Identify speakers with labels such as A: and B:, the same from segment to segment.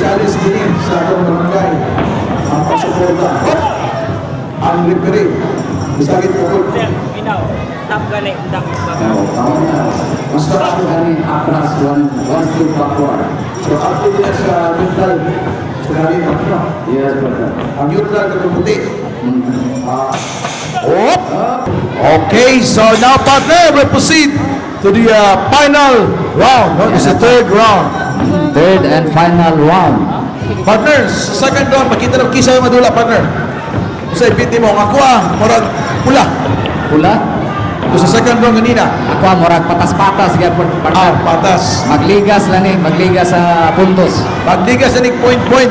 A: challenge din eh, sa atong barangay. Ang pagsuporta. Ang referee. Bisagit ko po.
B: Sir, inaw. Stop gali. Undang
C: Now, tama na. Construction kami atras one, one step backward.
A: So, up to din sa neutral. Sa galing ang ano.
C: Yes, brother.
A: Ang neutral ka puti.
C: Mm.
A: Ah,
D: Oh. Okay, so now partner, we proceed to the uh, final round. No? This is the third round.
C: Third and final round.
D: Partner, sa second round, makita ng kisa yung madula, partner. Sa ipiti mo, ang ako ah, murag pula.
C: Pula.
D: Ito sa second round kanina.
C: Ako ang murag patas-patas
D: Ah,
C: partner.
D: patas.
C: Magligas lang ni, magligas sa puntos.
D: Pagdigas na point-point.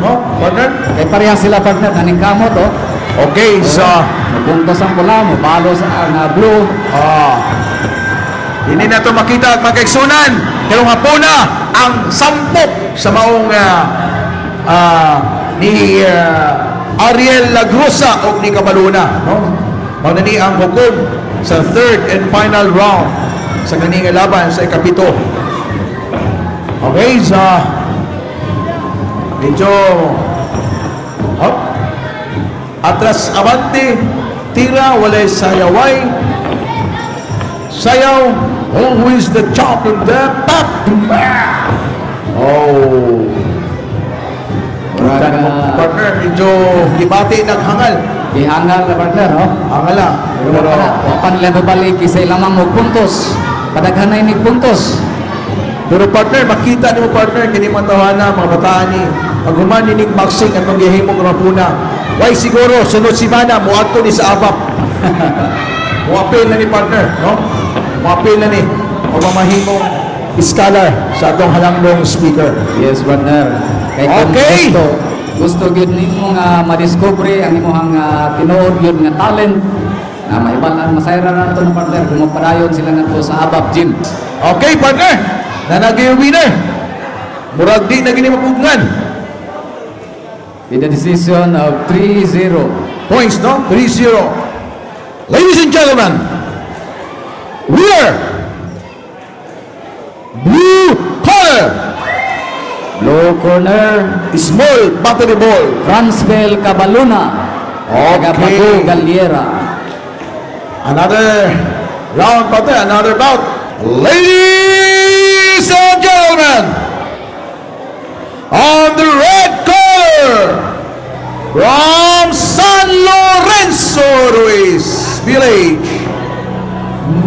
D: No, partner?
C: Kay parehas sila partner kaning kamot oh.
D: Okay, so,
C: Puntos ang pula mo, balo sa na blue.
D: ah, hindi na ito makita at magkaigsunan. Pero nga po na ang sampok sa maong ah, ah, ni ah, Ariel Lagrosa o ni Kabaluna. No? Mauna ang hukom sa third and final round sa kaning laban sa ikapito. Okay, so medyo oh, atras abante tira walay sayaway sayaw always the chop of the pop oh.
C: Ah,
D: partner medyo gibati ng hangal
C: ihangal na partner oh.
D: hangal lang.
C: Pero wapan nila babalik kisay lamang mo puntos. Padaghanay ni puntos.
D: pero partner makita ni mo partner kini matawana mga bataan ni. Pag humani ni boxing at maghihimo ng puna. Why siguro sunod si Mana muadto ni sa abap. Muapil na ni partner no muapil na ni o mamahimong scholar sa atong halangdong speaker
C: Yes, partner. Kay
D: Okay.
C: gusto, gusto gyud nimo nga madiscover ang imong uh, tinuod gyud nga talent na maibalan masayra na to ng partner kung magpadayon sila ngadto sa Abab Gym.
D: okay partner nanagi yung winner murag di na gini mapugngan
C: With the decision of 3-0.
D: points no 3-0 ladies and gentlemen winner blue corner
C: Blue corner,
D: small battery ball
C: Transvel Cabaluna.
D: Okay.
C: Galiera.
D: Another round partner, another bout. Ladies and gentlemen, on the red corner, from San Lorenzo Ruiz Village,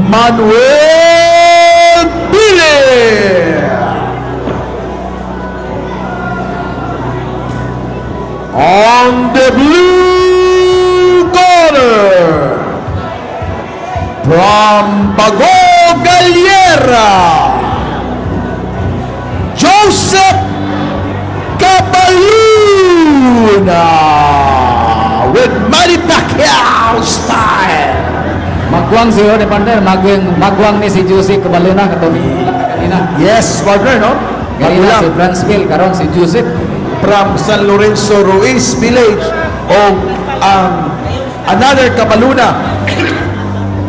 D: Manuel Pile. On the blue corner, from Bago Galiera, Joseph Cabaluna with Manny Pacquiao style.
C: Magwang si ni partner, magwang magwang ni si Jose Cabaluna katong kanina.
D: Yes, partner, no?
C: Kanina si Transvel karon si Joseph.
D: from San Lorenzo Ruiz Village o ang another Cabaluna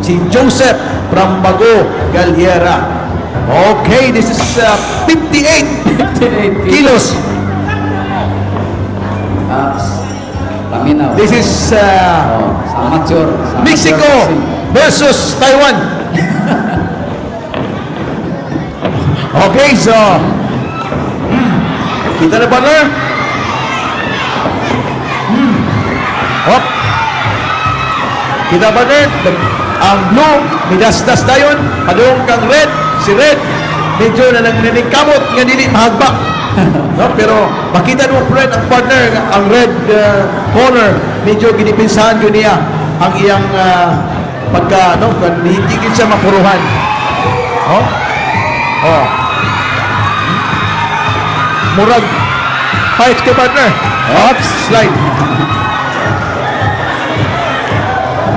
D: si Joseph from Bago Galiera. Okay, this is uh, 58 kilos.
C: Ah, paminaw.
D: This is uh,
C: Oh, amateur.
D: Mexico
C: amateur
D: versus Taiwan. Okay, so hmm, kita na partner? Hmm. Hop. Kita partner? Ang blue, midasdas dayon, padung kang red, si red, medyo na nagninig kamot nga dili mahagba. no, pero makita mo friend ang partner ang red uh, corner medyo ginipinsahan ko niya ang iyang uh, pagka no kan hindi gid siya mapuruhan. Oh? Oh murag. Fight ka partner. Up slide.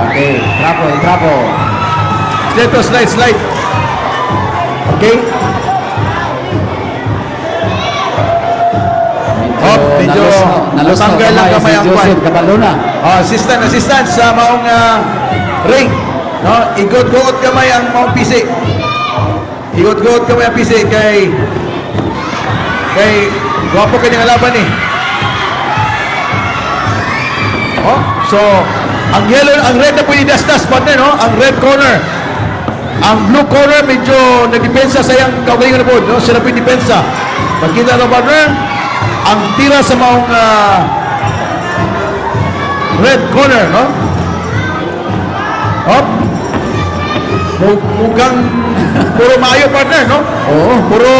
C: Okay, trapo, eh, trapo.
D: slide to slide slide. Okay. Hop, medyo natanggal lang kamay ang
C: Joseph
D: kwan.
C: Cabaluna.
D: Ah, assistant, assistant sa maong ah, ring. No, igot-got kamay ang maong PC. Igot-got kamay ang PC kay kay Gwapo kayo ng laban eh. Oh, so, ang yellow, ang red na po idastas, partner, no? Ang red corner. Ang blue corner, medyo nagdepensa sa iyang kaugalingan na po, no? Sila po yung depensa. Pagkita no, partner, ang tira sa maong ah, red corner, no? Hop. Mu- Mukhang puro maayo, partner, no?
C: Oo.
D: Puro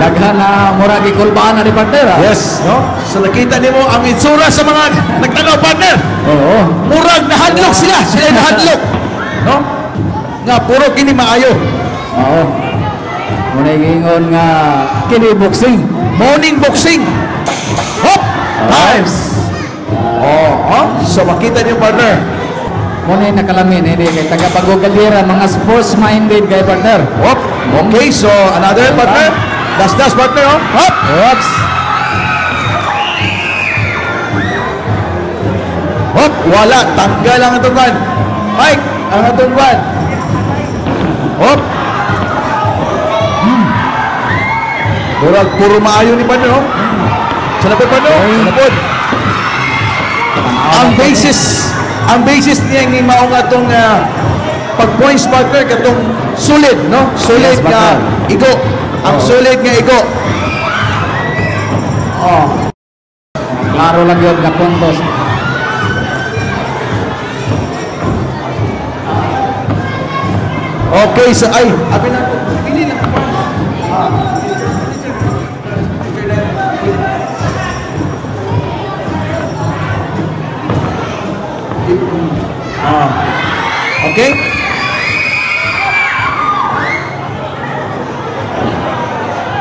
C: Daghan na muragi kulbaan na ni partner. ah.
D: Yes, no? So nakita nimo ang itsura sa mga nagtanaw partner.
C: Oo.
D: Murag nahadlok sila, sila nahadlok. No? Nga puro kini maayo.
C: Oo. Muna ingon nga kini boxing.
D: Morning boxing. Hop! Times. Oh, oh. So makita niyo partner.
C: Muna yung nakalamin, hindi kay taga Pagogalira, mga sports minded kay partner.
D: Hop. Okay, so another partner. Das das partner, oh. Hop.
C: Oops.
D: Hop, wala. Tanggal ang atong ban. Mike, ang atong ban. Hop. Hmm. Murag puro maayo ni partner, oh. Sana po. Ang basis, ang basis niya ni mao nga tong ah, pag points partner katong sulit, no? Sulit
C: Yes,
D: nga
C: partner.
D: igo. Ang
C: Oh.
D: sulit nga igo.
C: Oh. Klaro lang yun nga puntos.
D: Okay, so ay, abi na. Ah. Okay?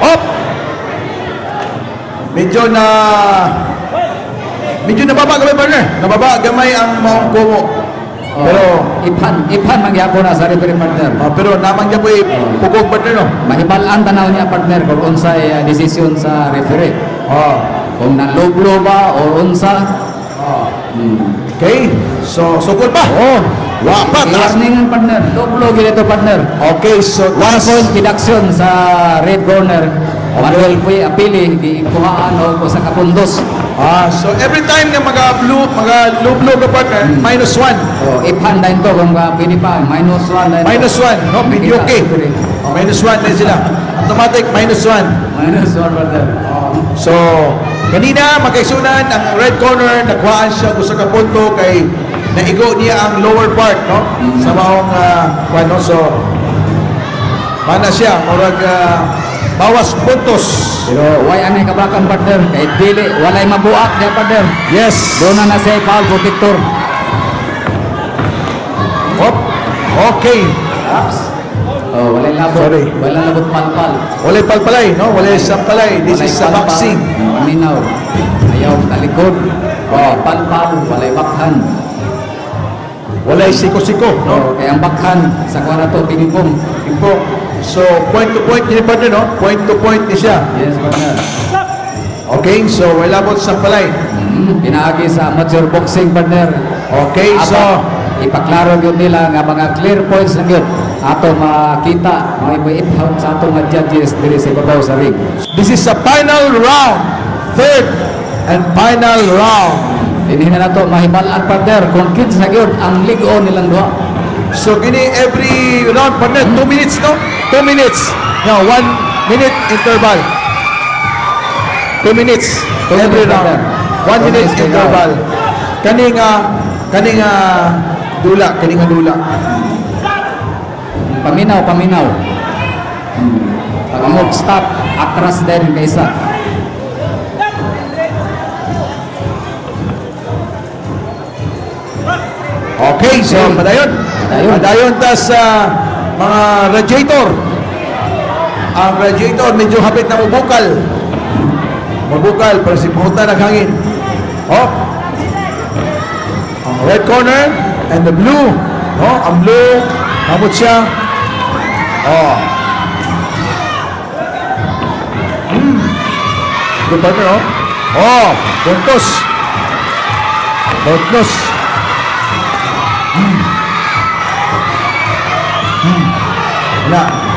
D: Up! Medyo na Medyo nababa gamay partner. Nababa gamay ang maong kumo.
C: Oh.
D: Pero
C: ipan, ipan mangyapon na sa referee partner.
D: Ah, pero naman niya po eh, pugog partner no?
C: Mahibalaan tanaw niya partner kung unsay uh, desisyon sa referee.
D: Oh.
C: Kung nalublo ba o unsa.
D: Okay. So, sukol pa.
C: Oh.
D: Wa pa. Taas.
C: Warning partner. Lublo gid ito partner.
D: Okay, so
C: One point deduction sa red corner. Manuel Puy apili gikuhaan o sa kapundos.
D: Ah, so every time na mga blue, mga low blue ka partner, minus one.
C: O ipan din to kung uh, pwede pa minus one din to.
D: Minus one, no?
C: Kita,
D: okay. Oh, minus one din sila. Automatic minus one.
C: Minus one partner.
D: So, kanina magkaisunan ang red corner, nakuhaan siya gusto ka punto kay naigo niya ang lower part, no? Sa maong, uh, ano, so, mana siya, murag, ah, bawas puntos.
C: Pero why anay kabakan partner kay dili walay mabuak dia partner.
D: Yes.
C: Doon na na siya foul protector.
D: Hop. Okay.
C: Oh, walay labot.
D: Sorry.
C: Walay labot palpal.
D: Walay palpalay, no? Walay sampalay. This
C: Walay
D: is
C: palpal.
D: boxing.
C: Paminaw. Ayaw talikod. Walay palpal, walay bakhan.
D: Walay siko-siko, no?
C: Kay ang bakhan sa kwarato pinipong.
D: Ipo. So, point to point ni partner, no? Point to point ni siya.
C: Yes, partner.
D: Okay, so wala po sa sampalay.
C: Mm, pinaagi sa amateur boxing partner.
D: Okay, so
C: Apat, ipaklaro yun nila nga mga clear points na yun. Ato makita, mga ipa sa ato mga judges diri sa ibabaw sa ring.
D: this is the final round. Third and final round.
C: Dinhin na nato mahibalaan partner kung kids na yun ang ligo nilang duha.
D: So, gini every round, partner, two minutes, no? Two minutes. No, one minute interval. Two minutes.
C: Two
D: every
C: minutes,
D: round.
C: partner.
D: One
C: Two
D: minute
C: minutes per
D: interval. Kaning, ah, dula, kaning ah, dula.
C: Paminaw, paminaw. Pag amog stop, atras din kaysa.
D: So padayon.
C: Padayon.
D: Padayon ta sa mga radiator. Ang radiator medyo hapit na mabukal. Mabukal para si pumunta ng hangin. Oh. Ang red corner and the blue. Oh, ang blue. Hamot siya. Oh. Hmm. Good partner, oh. Oh, puntos. Puntos. Wala.